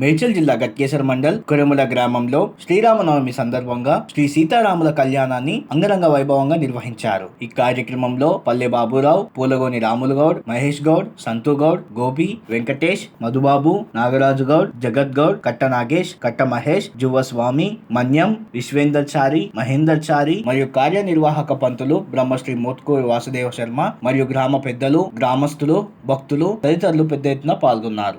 మేడ్చల్ జిల్లా గట్కేశ్వర మండల్ కురముల గ్రామంలో శ్రీరామనవమి సందర్భంగా శ్రీ సీతారాముల కళ్యాణాన్ని అంగరంగ వైభవంగా నిర్వహించారు. ఈ కార్యక్రమంలో పల్లె బాబురావు పూలగోని రాములు గౌడ్ మహేష్ గౌడ్ సంతు గౌడ్ గోపి వెంకటేష్ మధుబాబు నాగరాజు గౌడ్ జగత్ గౌడ్ కట్ట నాగేష్ కట్ట మహేష్ జువస్వామి మన్యం విశ్వేందర్ చారి మహేందర్ చారి మరియు కార్యనిర్వాహక పంతులు బ్రహ్మశ్రీ మోత్కూరి వాసుదేవ శర్మ మరియు గ్రామ పెద్దలు గ్రామస్తులు భక్తులు తదితరులు పెద్ద ఎత్తున పాల్గొన్నారు.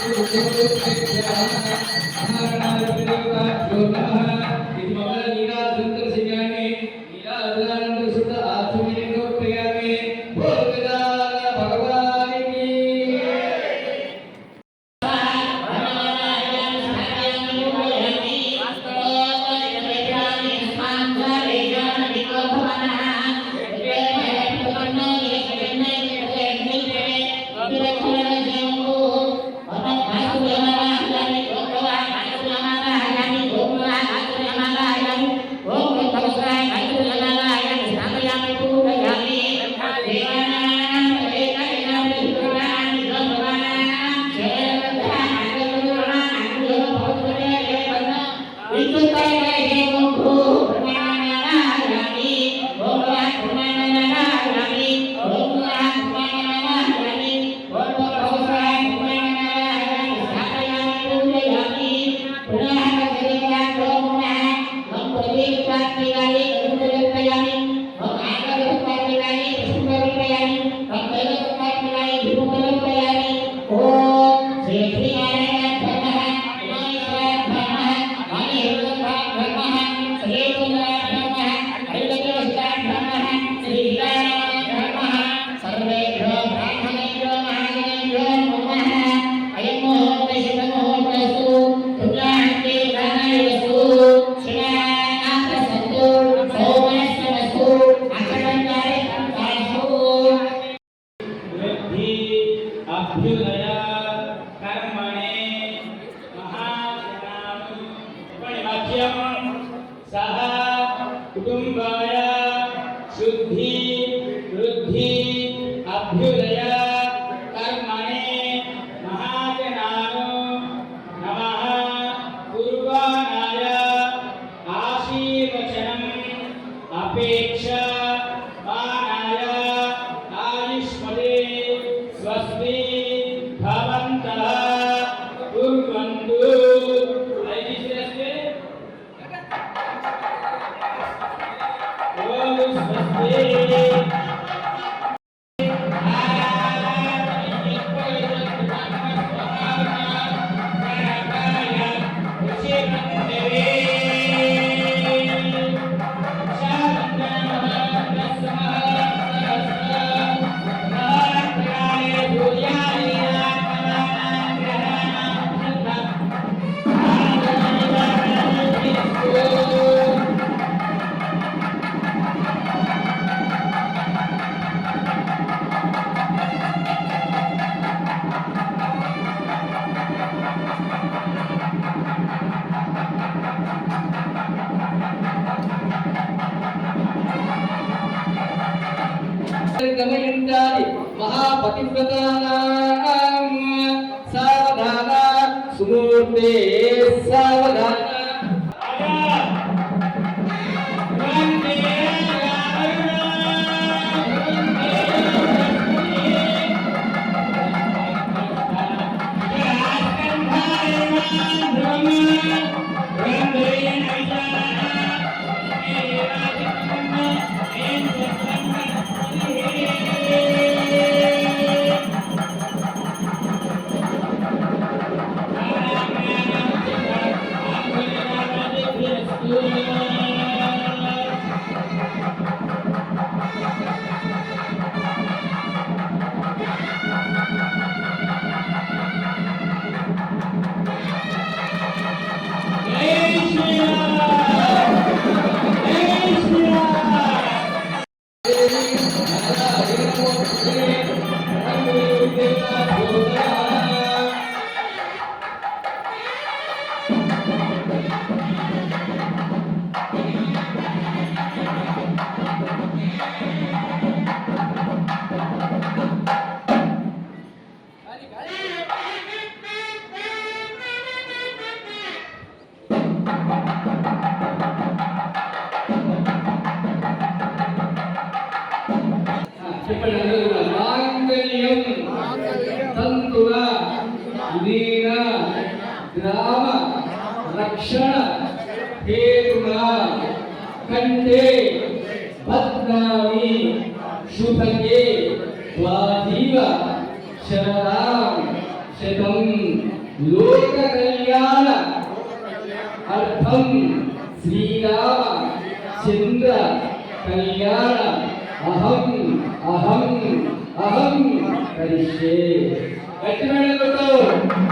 I'm अभ्युदया గమయించాలి మహాపతివ్రతానాం. సావధాన సుమూర్తే సావధాన చెప్పండి మాంగళ్యం తంతున ఉదీన గ్రామ రక్షణ హేతున కంటే భద్రామి శుభగే స్వాధీవ శరదాం శతం లోక కళ్యాణ అర్థం శ్రీరామ చంద్ర కళ్యాణ అహం అహం అహం కరిష్యే గట్టి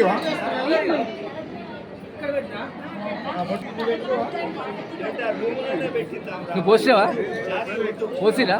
మేడలతో నువ్వు పోసావా? పోసిరా?